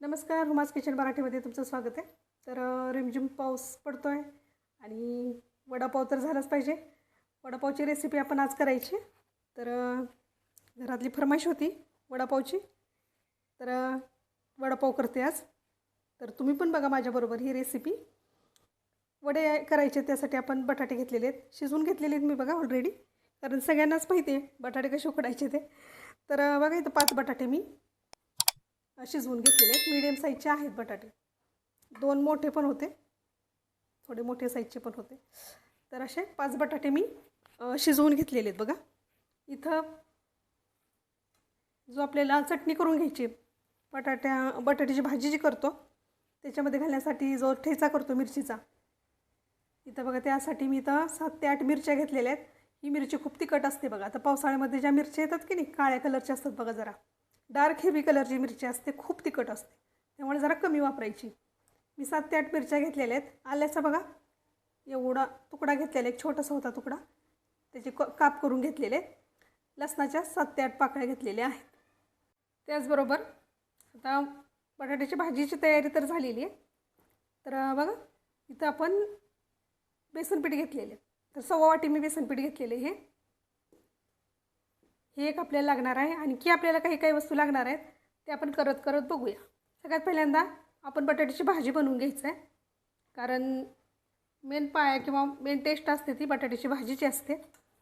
नमस्कार hummus kitchen मराठीमध्ये तुमचं स्वागत आहे. तर रिमझिम पाऊस पडतो आहे आणि वडापाव तर झालाच पाहिजे. वडापावची रेसिपी आपण आज करायची. तर घरातली फरमाईश होती वडापावची. तर वडापाव करते आज. तर तुम्ही पण बघा माझ्याबरोबर ही रेसिपी वडे करायचे त्यासाठी आपण बटाटे घेतलेले आहेत. शिजवून घेतलेले आहेत मी बघा ऑलरेडी कारण सगळ्यांनाच माहिती आहे बटाटे कसे उकडायचे ते. तर बघा इथं पाच बटाटे मी. शिजवून घेतलेले आहेत. मीडियम साईजचे आहेत बटाटे. दोन मोठे पण होते. थोडे मोठे साईजचे पण होते. तर असे पाच बटाटे मी शिजवून घेतलेले आहेत बघा. इथं जो आपल्याला चटणी करून घ्यायची बटाट्या बटाट्याची भाजी जी करतो त्याच्यामध्ये घालण्यासाठी जो ठेचा करतो मिरचीचा इथं बघा त्यासाठी मी इथं सात ते आठ मिरच्या घेतलेल्या आहेत. ही मिरची खूप तिखट असते बघा. आता पावसाळ्यामध्ये ज्या मिरच्या येतात की नाही काळ्या कलरच्या असतात बघा जरा. डार्क हेवी कलरची मिरची असते खूप तिखट असते. त्यामुळे जरा कमी वापरायची. मी सात ते आठ मिरच्या घेतलेल्या आहेत. आल्याचा बघा एवढा तुकडा घेतलेला एक छोटासा होता तुकडा. त्याचे क काप करून घेतलेले लसणाच्या सात ते आठ पाकळ्या घेतलेल्या आहेत. त्याचबरोबर आता बटाट्याची भाजीची तयारी तर झालेली आहे. तर बघा इथं आपण बेसनपीठ घेतलेले तर सव्वा वाटी मी बेसनपीठ घेतलेले हे. हे एक आपल्याला लागणार आहे. आणखी आपल्याला काही काही वस्तू लागणार आहेत ते आपण करत करत बघूया. सगळ्यात पहिल्यांदा आपण बटाट्याची भाजी बनवून घ्यायचं आहे. कारण मेन पाया किंवा मेन टेस्ट असते ती बटाट्याची भाजीची असते.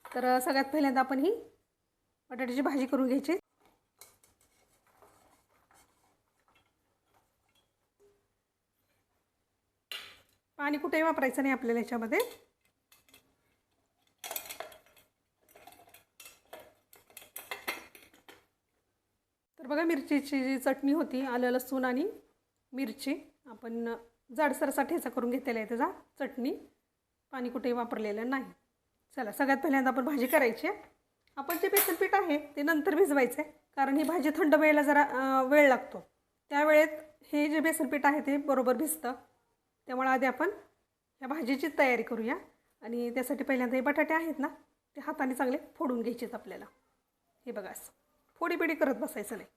तर सगळ्यात पहिल्यांदा आपण ही बटाट्याची भाजी करून घ्यायची. पाणी कुठेही वापरायचं नाही आपल्याला याच्यामध्ये. तर बघा मिरचीची जी चटणी होती आलं लसूण आणि मिरची आपण जाडसरसा ठेचा करून घेतलेला आहे त्याचा चटणी. पाणी कुठेही वापरलेलं नाही. चला सगळ्यात पहिल्यांदा आपण भाजी करायची आहे. आपण जे बेसन पीठ आहे ते नंतर भिजवायचं आहे कारण ही भाजी थंड व्हायला जरा वेळ लागतो. त्यावेळेत हे जे बेसन पीठ आहे ते बरोबर भिजतं. त्यामुळे आधी आपण ह्या भाजीची तयारी करूया. आणि त्यासाठी पहिल्यांदा हे बटाटे आहेत ना ते हाताने चांगले फोडून घ्यायचेत आपल्याला. हे बघा फोडीपिडी फोडी करत बसायचं नाही.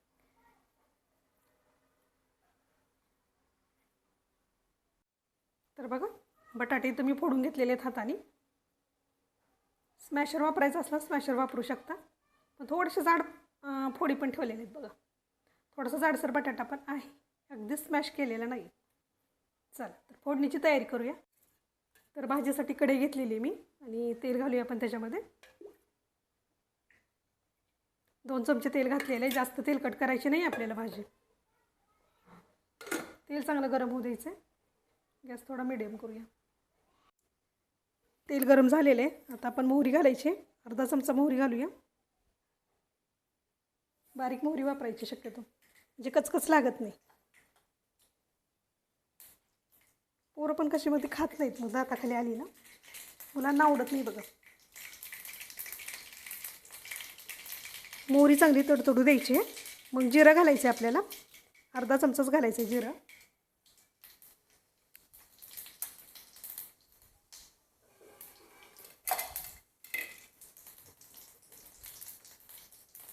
तर बघा बटाटे तुम्ही फोडून घेतलेले आहेत हाताने. स्मॅशर वापरायचं असलं स्मॅशर वापरू शकता. पण थोडेसे जाड फोडी पण ठेवलेले आहेत बघा. थोडासा जाडसर बटाटा पण आहे. अगदी स्मॅश केलेला नाही. चला तर फोडणीची तयारी करूया. तर भाजीसाठी कढई घेतलेली आहे मी आणि तेल घालूया आपण त्याच्यामध्ये. दोन चमचे तेल घातलेलं आहे. जास्त तेलकट करायची नाही आपल्याला भाजी. तेल चांगलं गरम होऊ द्यायचं आहे गॅस थोडा मिडियम करूया. तेल गरम झालेलं आहे. आता आपण मोहरी घालायची. अर्धा चमचा मोहरी घालूया. बारीक मोहरी वापरायची शक्यतो. म्हणजे कचकच लागत नाही. पोरं पण कशी मध्ये खात नाहीत. मग दाताखाली आली ना. मुलांना आवडत नाही बघा. मोहरी चांगली तडतडू द्यायची. आहे मग जिरं घालायचं आहे आपल्याला. अर्धा चमचाच घालायचं आहे जिरं.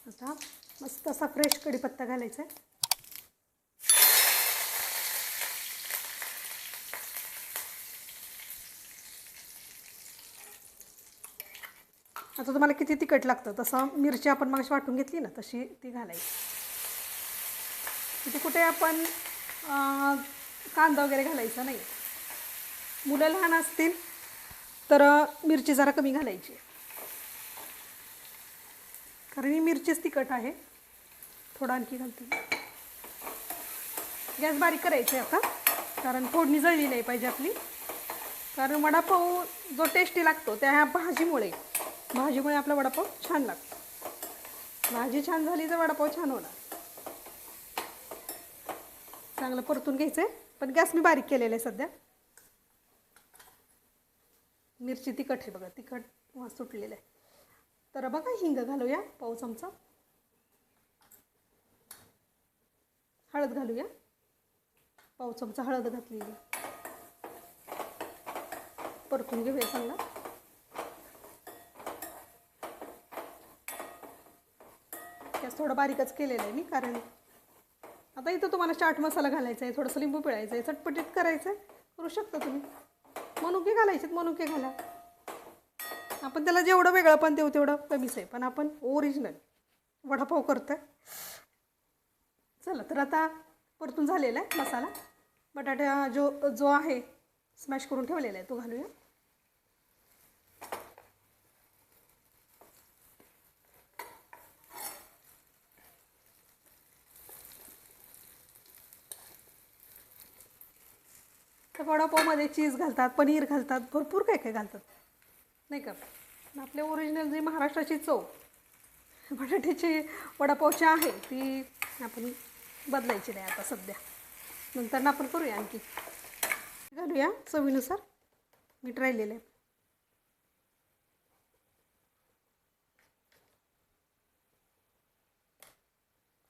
आता मस्त असा फ्रेश कढीपत्ता घालायचा आहे. आता तुम्हाला किती तिखट लागतं तसं मिरची आपण मग वाटून घेतली ना तशी ती घालायची. तिथे कुठे आपण कांदा वगैरे घालायचा नाही. मुलं लहान असतील तर मिरची जरा कमी घालायची. कारण ही मिरचीच तिखट आहे. थोडं आणखी घालते. गॅस बारीक करायची आहे आता. कारण फोडणी जळली नाही पाहिजे आपली. कारण वडापाव जो टेस्टी लागतो त्या ह्या भाजीमुळे. भाजीमुळे आपला वडापाव छान लागतो. भाजी छान झाली तर वडापाव छान होणार. चांगलं परतून घ्यायचं आहे पण गॅस मी बारीक केलेला आहे सध्या. मिरची तिखट आहे बघा. तिखट वास सुटलेलं आहे. तर बघा हिंग घालूया पाव चमचा. हळद घालूया. पाव चमचा हळद घातलेली. परतून घेऊया चांगला. गॅस थोडं बारीकच केलेलं आहे मी कारण आता इथं तुम्हाला चाट मसाला घालायचा आहे थोडंसं लिंबू पिळायचं आहे चटपटीत करायचं आहे. करू शकता तुम्ही. मनुके घालायचे मनुके घाला. आपण त्याला जेवढं वेगळं पण देऊ तेवढं कमीच आहे. पण आपण ओरिजिनल वडापाव करतोय. चला तर आता परतून झालेला आहे मसाला. बटाटा जो जो आहे स्मॅश करून ठेवलेला आहे तो घालूया. तर वडापावमध्ये चीज घालतात पनीर घालतात भरपूर काय काय घालतात. नाही का? आपल्या ओरिजिनल जी महाराष्ट्राची चव बटाट्याची वडापावची आहे ती आपण बदलायची नाही आता सध्या. नंतर आपण करूया आणखी. घालूया चवीनुसार. मीठ राहिलेलं आहे.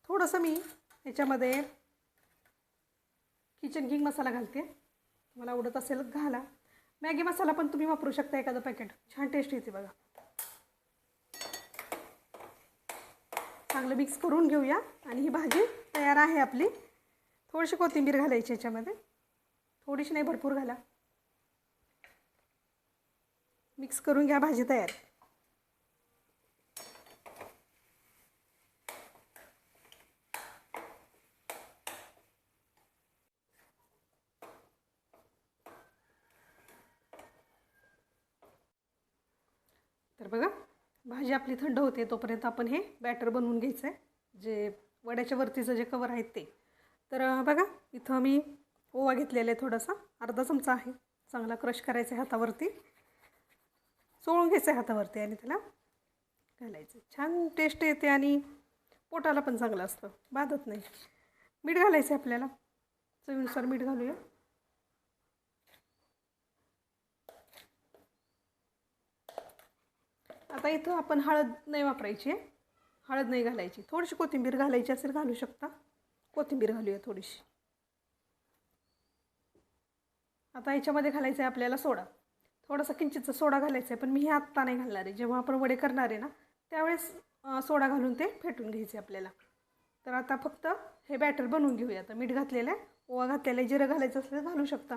थोडंसं मी याच्यामध्ये किचन किंग मसाला घालते. मला आवडत असेल घाला. मॅगी मसाला पण तुम्ही वापरू शकता एखादं पॅकेट छान टेस्ट येते बघा. चांगलं मिक्स करून घेऊया. आणि ही भाजी तयार आहे आपली. थोडीशी कोथिंबीर घालायची याच्यामध्ये. थोडीशी नाही भरपूर घाला. मिक्स करून घ्या भाजी तयार तर बघा भाजी आपली थंड होते तोपर्यंत आपण हे बॅटर बनवून घ्यायचं आहे जे वड्याच्या वरतीचं जे कवर आहेत ते. तर बघा इथं मी ओवा घेतलेला आहे थोडासा. अर्धा चमचा आहे. चांगला क्रश करायचा आहे हातावरती. चोळून घ्यायचं आहे हातावरती आणि त्याला घालायचं छान टेस्ट येते आणि पोटाला पण चांगलं असतं. बाधत नाही. मीठ घालायचं आहे आपल्याला. चवीनुसार मीठ घालूया. आता इथं आपण हळद नाही वापरायची. आहे हळद नाही घालायची. थोडीशी कोथिंबीर घालायची असेल घालू शकता. कोथिंबीर घालूया थोडीशी. आता याच्यामध्ये घालायचं आहे आपल्याला सोडा. थोडासा किंचितचा सोडा घालायचा आहे पण मी हे आत्ता नाही घालणार आहे. जेव्हा आपण वडे करणार आहे ना त्यावेळेस सोडा घालून ते फेटून घ्यायचे आपल्याला. तर आता फक्त हे बॅटर बनवून घेऊया. आता मीठ घातलेलं आहे ओवा घातलेला आहे जिरं घालायचं असलं घालू शकता.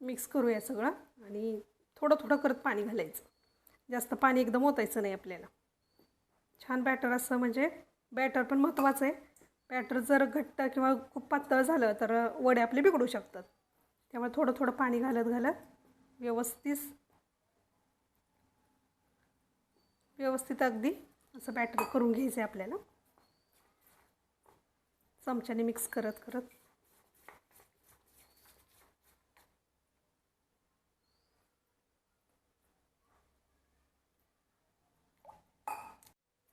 मिक्स करूया सगळं आणि थोडं थोडं करत पाणी घालायचं. जास्त पाणी एकदम ओतायचं नाही आपल्याला. छान बॅटर असं म्हणजे बॅटर पण महत्त्वाचं आहे. बॅटर जर घट्ट किंवा खूप पातळ झालं तर वडे आपले बिघडू शकतात. त्यामुळे थोडं थोडं पाणी घालत घालत व्यवस्थित व्यवस्थित अगदी असं बॅटर करून घ्यायचं आहे आपल्याला. चमच्याने मिक्स करत करत.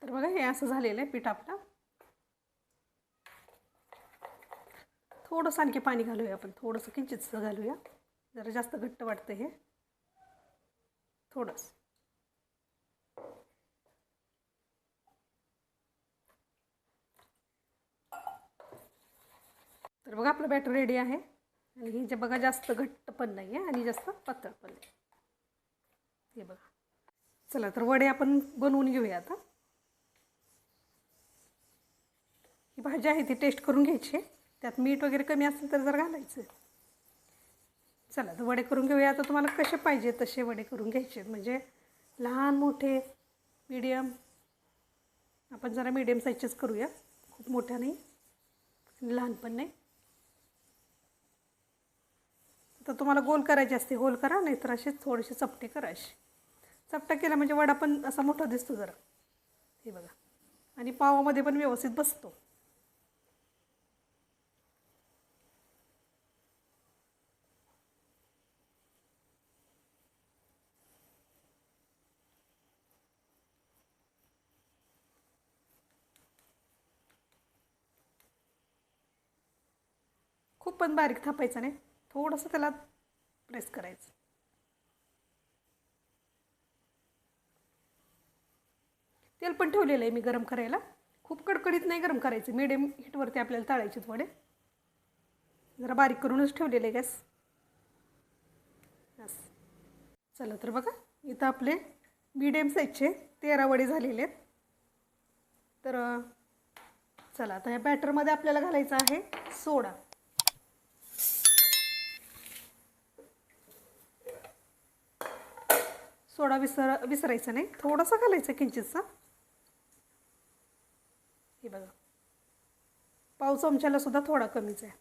तर बघा हे असं झालेलं आहे पीठ आपलं. थोडंसं आणखी पाणी घालूया आपण. थोडंसं किंचितचं घालूया. जरा जास्त घट्ट वाटतं हे. थोडंसं. तर बघा आपलं बॅटर रेडी आहे. आणि हे जे बघा जास्त घट्ट पण नाही आहे आणि जास्त पातळ पण नाही हे बघा. चला तर वडे आपण बनवून घेऊया आता. ही भाजी आहे ती टेस्ट करून घ्यायची. आहे. त्यात मीठ वगैरे कमी असेल तर जरा घालायचं. चला तर वडे करून घेऊया. आता तुम्हाला कसे पाहिजे तसे वडे करून घ्यायचे. म्हणजे लहान मोठे मीडियम आपण जरा मीडियम साईजचेच करूया. खूप मोठ्या नाही आणि लहान पण नाही. तर तुम्हाला गोल करायचे असते गोल करा नाहीतर असे थोडेसे चपटे करा असे. चपटा केला म्हणजे वडा पण असा मोठा दिसतो जरा. हे बघा. आणि पावामध्ये पण व्यवस्थित बसतो. पण बारीक थापायचं नाही. थोडंसं त्याला प्रेस करायचं. तेल पण ठेवलेलं आहे मी गरम करायला. खूप कडकडीत नाही गरम करायचं. मिडियम हीटवरती आपल्याला तळायचे थोडे. जरा बारीक करूनच ठेवलेले आहे गॅस. बस. चला तर बघा इथं आपले मिडियम साईजचे तेरा वडे झालेले आहेत. तर चला आता ह्या बॅटरमध्ये आपल्याला घालायचं आहे सोडा. सोडा विसर विसरायचा नाही. थोडासा घालायचा किंचितचा हे बघा. पाव चमच्याला सुद्धा थोडा कमीच आहे.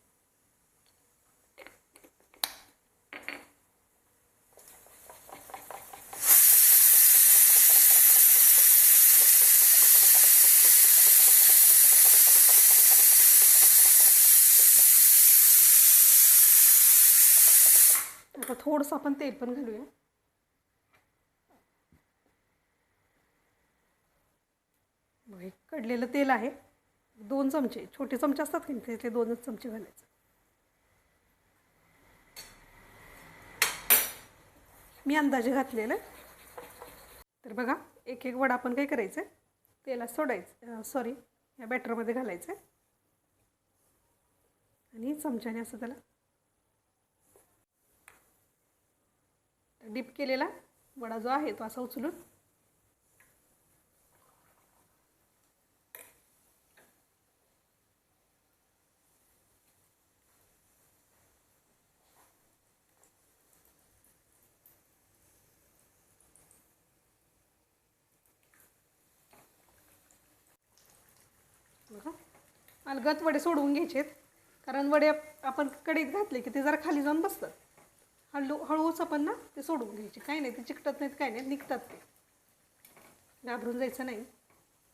आता थोडंसं आपण तेल पण घालूया. काढलेलं तेल आहे. दोन चमचे छोटे चमचे असतात की नाही, त्यातले दोनच चमचे घालायचे. मी अंदाजे घातलेलं. तर बघा एक एक वडा आपण काय करायचं तेलात सोडायचं सॉरी या बॅटरमध्ये घालायचं आणि चमच्याने असं त्याला डीप केलेला वडा जो आहे तो असा उचलून बघा अलगत वडे सोडवून घ्यायचेत. कारण वडे आपण कढईत घातले की ते जरा खाली जाऊन बसतात. हळू हळूच आपण ना ते सोडवून घ्यायचे. काही नाही ते चिकटत नाहीत काही नाही निघतात ते. घाबरून जायचं नाही.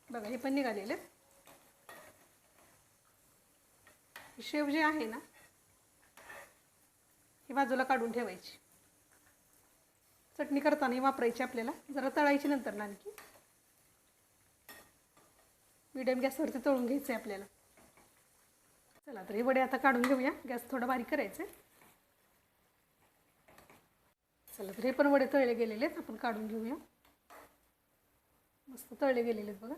बघा हे पण निघालेले आहेत. शेव जे आहे ना ही बाजूला काढून ठेवायची. चटणी करताना वापरायची आपल्याला. जरा तळायची नंतर ना आणखी मिडियम गॅसवरती तळून घ्यायचं आहे आपल्याला. चला तर हे वडे आता काढून घेऊया. गॅस थोडा बारीक करायचं आहे. चला तर हे पण वडे तळले गेलेले आहेत. आपण काढून घेऊया. मस्त तळले गेलेले आहेत बघा.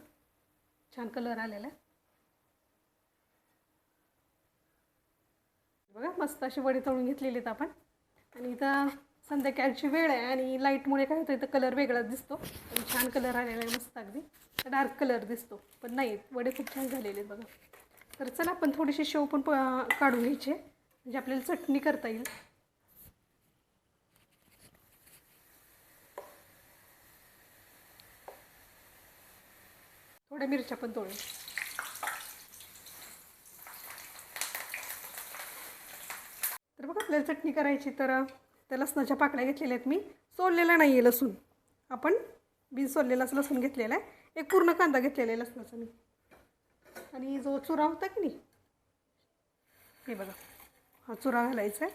छान कलर आलेला आहे. बघा मस्त असे वडे तळून घेतलेले आहेत आपण. आणि इथं संध्याकाळची वेळ आहे आणि लाईटमुळे काय होतं इथं कलर वेगळाच दिसतो. पण छान कलर आलेला आहे मस्त अगदी. डार्क कलर दिसतो. पण नाही वडे खूप छान झालेले आहेत बघा. तर चला आपण थोडीशी शेव पण काढून घ्यायचे. म्हणजे आपल्याला चटणी करता येईल. थोड्या मिरच्या पण तोडून. तर बघा आपल्याला चटणी करायची तर त्या लसणाच्या पाकळ्या घेतलेल्या आहेत मी. सोललेला नाही आहे लसूण. आपण बिन सोललेलाच लसूण घेतलेला आहे. एक पूर्ण कांदा घेतलेला आहे लसणाचा मी. आणि जो चुरा होता की नाही? हे बघा. हा चुरा घालायचा आहे.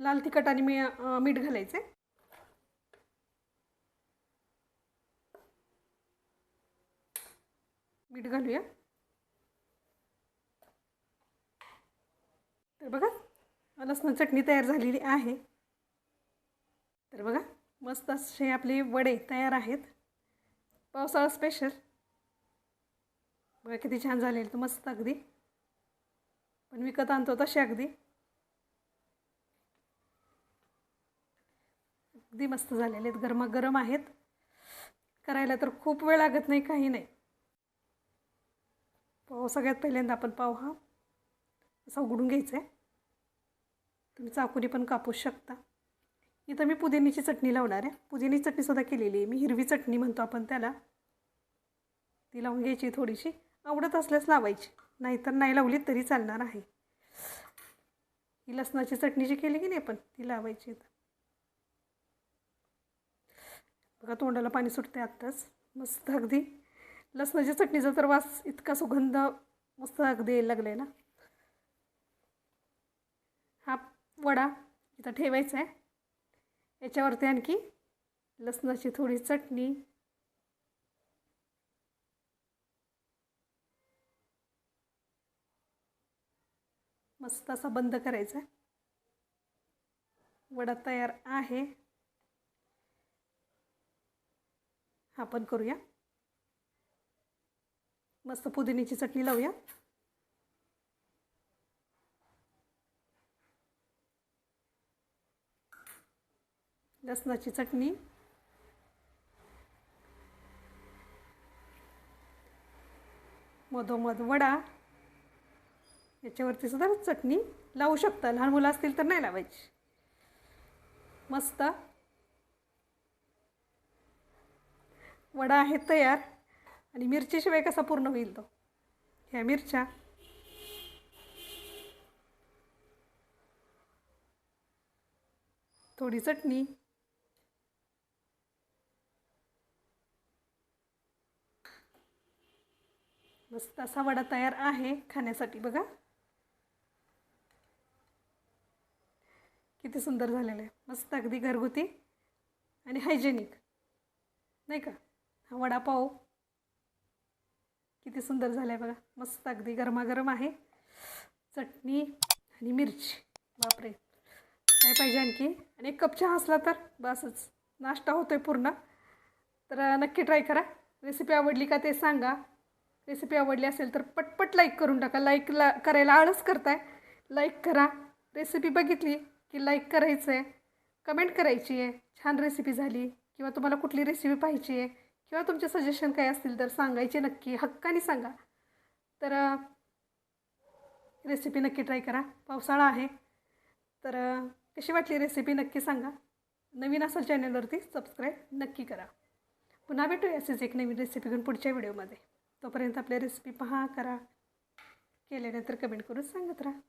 लाल तिखट आणि मी मीठ घालायचं आहे. मीठ घालूया. तर बघा लसण चटणी तयार झालेली आहे. तर बघा मस्त असे आपले वडे तयार आहेत. पावसाळा स्पेशल बघा किती छान झालेलं तर मस्त अगदी. पण विकत आणतो तसे अगदी. अगदी मस्त झालेले आहेत गरमागरम आहेत. करायला तर खूप वेळ लागत नाही काही नाही. पाव सगळ्यात पहिल्यांदा आपण पाव हा असा उघडून घ्यायचा आहे. तुम्ही चाकुरी पण कापू शकता. इथं मी पुदिनीची चटणी लावणार आहे. पुदिनी चटणीसुद्धा केलेली आहे. मी हिरवी चटणी म्हणतो आपण त्याला. ती लावून घ्यायची थोडीशी. आवडत असल्यास लावायची. नाहीतर नाही लावली तरी चालणार आहे. ही लसणाची चटणी जी केली की नाही आपण ती लावायची बघा तोंडाला पाणी सुटते आत्ताच. मस्त अगदी. लसणाच्या चटणीचा तर वास इतका सुगंध मस्त अगदी यायला लागला आहे ना. हा वडा इथं ठेवायचा आहे. याच्यावरती आणखी लसणाची थोडी चटणी. मस्त असा बंद करायचा. वडा तयार आहे. हा पण करूया. मस्त पुदिन्याची चटणी लावूया. लसणाची चटणी. मधोमध वडा. याच्यावरती सुद्धा चटणी लावू शकता. लहान मुलं असतील तर नाही लावायची. मस्त. वडा आहे तयार. आणि मिरचीशिवाय कसा पूर्ण होईल तो? ह्या मिरच्या. थोडी चटणी. मस्त असा वडा तयार आहे खाण्यासाठी. बघा. किती सुंदर झालेलं आहे. मस्त अगदी घरगुती आणि हायजेनिक नाही का? हा वडापाव किती सुंदर झाला आहे बघा. मस्त अगदी गरमागरम आहे. चटणी आणि मिरची. बापरे. काय पाहिजे आणखी? आणि एक कप चहा असला तर? बसच. नाश्ता होतो आहे पूर्ण. तर नक्की ट्राय करा. रेसिपी आवडली का ते सांगा. रेसिपी आवडली असेल तर पटपट लाईक करून टाका. लाईकला करायला आळस करताय. लाईक करा. रेसिपी बघितली की लाईक करायचं आहे कमेंट करायची आहे. छान रेसिपी झाली किंवा तुम्हाला कुठली रेसिपी पाहिजे आहे किंवा तुमचे सजेशन काय असतील तर सांगायचे नक्की. हक्काने सांगा. तर रेसिपी नक्की ट्राय करा. पावसाळा आहे. तर कशी वाटली रेसिपी नक्की सांगा. नवीन असेल चॅनलवरती सबस्क्राईब नक्की करा. पुन्हा भेटूया असेच एक नवीन रेसिपी घेऊन पुढच्या व्हिडिओमध्ये. तोपर्यंत आपल्या रेसिपी पहा करा. केल्यानंतर कमेंट करून सांगत राहा.